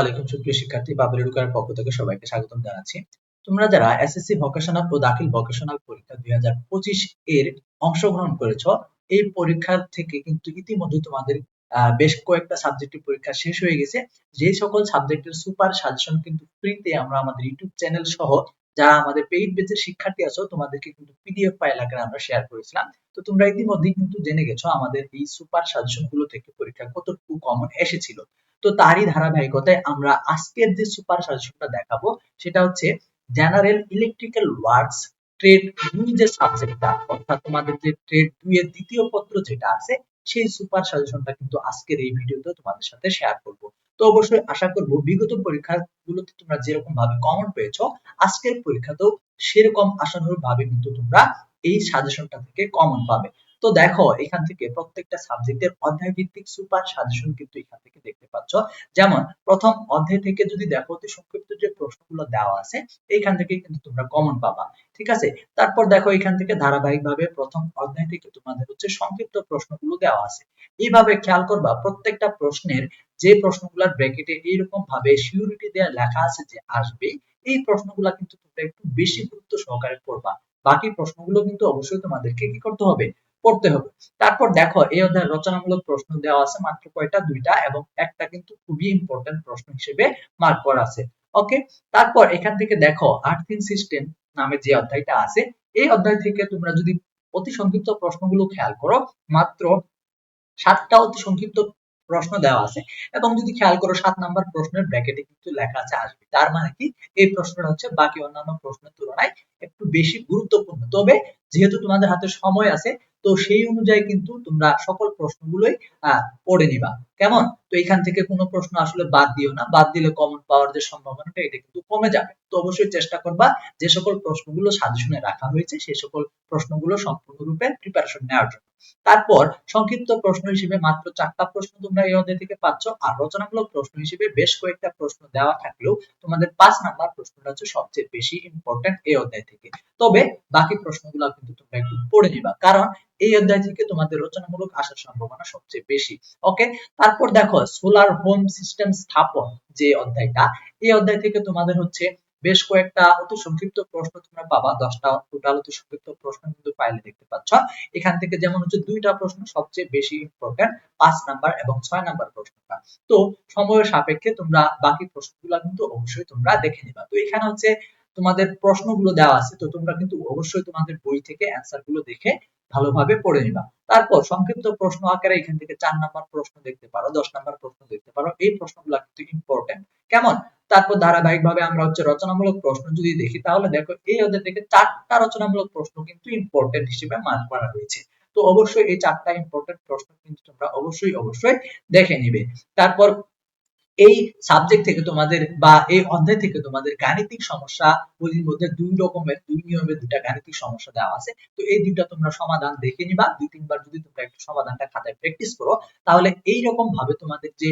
আলাইকুম, সুপ্রিয় শিক্ষার্থী বাবুল এডুকার পক্ষ থেকে সবাইকে স্বাগতম জানাচ্ছি। তোমরা যারা এসএসসি ভোকেশনাল ও দাখিল ভোকেশনাল পরীক্ষা দুই এর অংশগ্রহণ এই থেকে কিন্তু ইতিমধ্যে তোমাদের বেশ কয়েকটা সাবজেক্টের পরীক্ষা শেষ হয়ে গেছে। যে সকল সাবজেক্টের সুপার সাজেশন কিন্তু ফ্রিতে আমরা আমাদের ইউটিউব চ্যানেল সহ যারা আমাদের পেইড বেচের শিক্ষার্থী আছো, তোমাদেরকে কিন্তু পিডিএফ ফাইল আকারে আমরা শেয়ার করেছিলাম। তো তোমরা ইতিমধ্যেই কিন্তু জেনে গেছো আমাদের এই সুপার সাজেশনগুলো থেকে পরীক্ষা কতটুকু কমন এসেছিল। তো তারই ধারাবাহিকতায় আমরা আজকের যে সুপার সাজেশনটা দেখাবো, সেটা হচ্ছে জেনারেল ইলেকট্রিক্যাল ওয়ার্কস ট্রেড দুই যে সাবজেক্টটা অর্থাৎ তোমাদের যে ট্রেড দুই এর দ্বিতীয় পত্র যেটা আছে, সেই সুপার সাজেশনটা কিন্তু আজকের এই ভিডিওতে তোমাদের সাথে শেয়ার করব। তো অবশ্যই আশা করব বিগত পরীক্ষাগুলোতে তোমরা যেরকম ভাবে কমন পেয়েছ, আজকের পরীক্ষাতেও সেরকম আশানুরূপ ভাবে কিন্তু তোমরা এই সাজেশনটা থেকে কমন পাবে। তো দেখো, এখান থেকে প্রত্যেকটা সাবজেক্টের অধ্যায় ভিত্তিক সুপার সাজেশন কিন্তু এখান থেকে দেখতে পাচ্ছ। যেমন, প্রথম অধ্যায় থেকে যদি দেখো, অতি সংক্ষিপ্ত যে প্রশ্নগুলো দেওয়া আছে, এইখান থেকে কিন্তু তোমরা কমন পাবা, ঠিক আছে? তারপর দেখো, এখান থেকে ধারাবাহিকভাবে প্রথম অধ্যায় থেকে তোমাদের হচ্ছে সংক্ষিপ্ত প্রশ্নগুলো দেওয়া আছে। এইভাবে খেয়াল করবা, প্রত্যেকটা প্রশ্নের যে প্রশ্নগুলোর ব্র্যাকেটে এইরকম ভাবে সিউরিটি দেওয়া লেখা আছে যে আসবে এই প্রশ্নগুলো কিন্তু তোমরা একটু বেশি গুরুত্ব সহকারে করবা বাকি প্রশ্নগুলো কিন্তু অবশ্যই তোমাদেরকে কি করতে হবে? পড়তে হবে। তারপর দেখো, এই অধ্যায়ের রচনামূলক প্রশ্ন দেওয়া আছে মাত্র কয়টা? দুইটা এবং একটা কিন্তু খুবই ইম্পর্টেন্ট প্রশ্ন হিসেবে মার্ক করা আছে। ওকে তারপর এখান থেকে দেখো আর্থিং সিস্টেম নামে যে অধ্যায়টা আছে, এই অধ্যায় থেকে তোমরা যদি অতি সংক্ষিপ্ত প্রশ্নগুলো খেয়াল করো, মাত্র সাতটা অতি সংক্ষিপ্ত প্রশ্ন দেওয়া আছে এবং যদি খেয়াল করো, সাত নাম্বার প্রশ্নের ব্র্যাকেটে কিন্তু লেখা আছে আসবে। তার মানে কি? এই প্রশ্নটা হচ্ছে বাকি অন্যান্য প্রশ্নের তুলনায় একটু বেশি গুরুত্বপূর্ণ। তবে যেহেতু তোমাদের হাতে সময় আছে তো সেই অনুযায়ী কিন্তু তোমরা সকল প্রশ্নগুলোই পড়ে নিবা। কেমন? এখান থেকে কোনো প্রশ্ন আসলে বাদ দিও না। বাদ দিলে কমন পাওয়ার যে সম্ভাবনাটা, এটা কিন্তু কমে যাবে। তো অবশ্যই চেষ্টা করবা যে সকল প্রশ্নগুলো সাজেশনে রাখা হয়েছে সেই সকল প্রশ্নগুলো সম্পূর্ণরূপে প্রিপারেশন নেওয়ার জন্য। তারপর সংক্ষিপ্ত প্রশ্ন হিসেবে মাত্র চারটা প্রশ্ন তোমরা এই অধ্যায় থেকে পাচ্ছ। আর রচনামূলক প্রশ্ন হিসেবে বেশ কয়েকটা প্রশ্ন দেওয়া থাকলেও তোমাদের পাঁচ নাম্বার প্রশ্নটা হচ্ছে সবচেয়ে বেশি ইম্পর্টেন্ট এই অধ্যায় থেকে। তবে বাকি প্রশ্নগুলো কিন্তু তোমরা একটু পড়ে নিবা, কারণ এই অধ্যায় থেকে তোমাদের রচনামূলক আসার সম্ভাবনা সবচেয়ে বেশি। ওকে তারপর দেখো সোলার হোম সিস্টেম স্থাপন যে অধ্যায়টা, এই অধ্যায় থেকে তোমাদের হচ্ছে বেশ কয়েকটা অতি সংক্ষিপ্ত প্রশ্ন তোমরা পাবা, দশটা টোটাল অতি সংক্ষিপ্ত প্রশ্ন কিন্তু ফাইলে দেখতে পাচ্ছ। এখান থেকে যেমন হচ্ছে দুইটা প্রশ্ন সবচেয়ে বেশি ইম্পর্টেন্ট পাঁচ নাম্বার এবং ছয় নাম্বার প্রশ্নটা। তো সময়ের সাপেক্ষে তোমরা বাকি প্রশ্নগুলো কিন্তু অবশ্যই তোমরা দেখে নিবা। তো এখানে হচ্ছে তোমাদের প্রশ্নগুলো দেওয়া আছে, তো তোমরা কিন্তু অবশ্যই তোমাদের বই থেকে অ্যান্সারগুলো দেখে ভালোভাবে পড়ে নিবা। তারপর সংক্ষিপ্ত প্রশ্ন আকারে এখান থেকে চার নাম্বার প্রশ্ন দেখতে পারো, দশ নাম্বার প্রশ্ন দেখতে পারো, এই প্রশ্নগুলো কিন্তু ইম্পর্টেন্ট কেমন? তারপর ধারাবাহিক ভাবে আমরা হচ্ছে রচনামূলক প্রশ্ন যদি দেখি, তাহলে দেখো এই অধ্যায় থেকে চারটা রচনামূলক প্রশ্ন কিন্তু ইম্পর্টেন্ট হিসেবে মার্ক করা হয়েছে। তো অবশ্যই এই চারটা ইম্পর্টেন্ট প্রশ্ন কিন্তু তোমরা অবশ্যই অবশ্যই দেখে নিবে। তারপর এই সাবজেক্ট থেকে তোমাদের বা এই অধ্যায় থেকে তোমাদের গাণিতিক সমস্যা বইয়ের মধ্যে দুই রকমের, দুই নিয়মের দুটা গাণিতিক সমস্যা দেওয়া আছে। তো এই দুইটা তোমরা সমাধান দেখে নিবা। দুই তিনবার যদি তোমরা একটু সমাধানটা খাতায় প্র্যাকটিস করো, তাহলে এই রকম ভাবে তোমাদের যে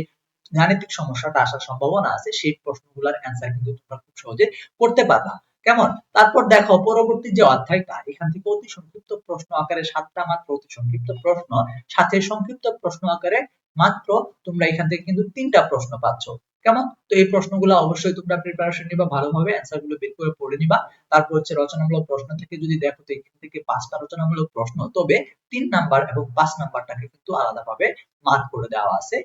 গাণিতিক সমস্যাটা আসার সম্ভাবনা আছে, সেই প্রশ্নগুলোর অ্যান্সার কিন্তু তোমরা খুব সহজে করতে পারবা। কেমন? তারপর দেখো, পরবর্তী যে অধ্যায়টা, এখান থেকে অতি সংক্ষিপ্ত প্রশ্ন আকারে সাতটা মাত্র অতি সংক্ষিপ্ত প্রশ্ন, সাথে সংক্ষিপ্ত প্রশ্ন আকারে মাত্র তোমরা এখান থেকে কিন্তু তিনটা প্রশ্ন পাচ্ছ। কেমন? তো এই প্রশ্নগুলো অবশ্যই তোমরা প্রিপারেশন নিবা, ভালোভাবে অ্যান্সারগুলো বের করে পড়ে নিবা। তারপর হচ্ছে রচনামূলক প্রশ্ন থেকে যদি দেখো তো এখান থেকে পাঁচটা রচনামূলক প্রশ্ন, তবে তিন নাম্বার এবং পাঁচ নাম্বারটাকে কিন্তু আলাদাভাবে মার্ক করে দেওয়া আছে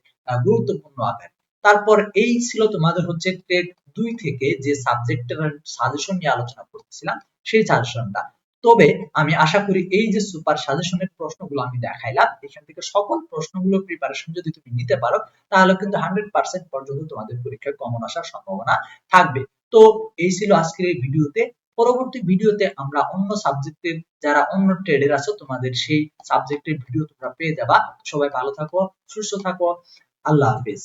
গুরুত্বপূর্ণ আকারে। তারপর এই ছিল তোমাদের হচ্ছে টেট দুই থেকে যে সাবজেক্টের সাজেশন নিয়ে আলোচনা করতেছিলাম, সেই সাজেশনটা তবে আমি আশা করি এই যে সুপার সাজেশনের প্রশ্নগুলো আমি দেখাইলাম, এখান থেকে সকল প্রশ্নগুলো প্রিপারেশন যদি তুমি নিতে পারো, তাহলে কিন্তু হান্ড্রেড পার্সেন্ট পর্যন্ত তোমাদের পরীক্ষায় কমন আসার সম্ভাবনা থাকবে। তো এই ছিল আজকের এই ভিডিওতে। পরবর্তী ভিডিওতে আমরা অন্য সাবজেক্টের যারা অন্য ট্রেডের আছো, তোমাদের সেই সাবজেক্টের ভিডিও তোমরা পেয়ে যাবা। সবাই ভালো থাকো, সুস্থ থাকো। আল্লাহ হাফিজ।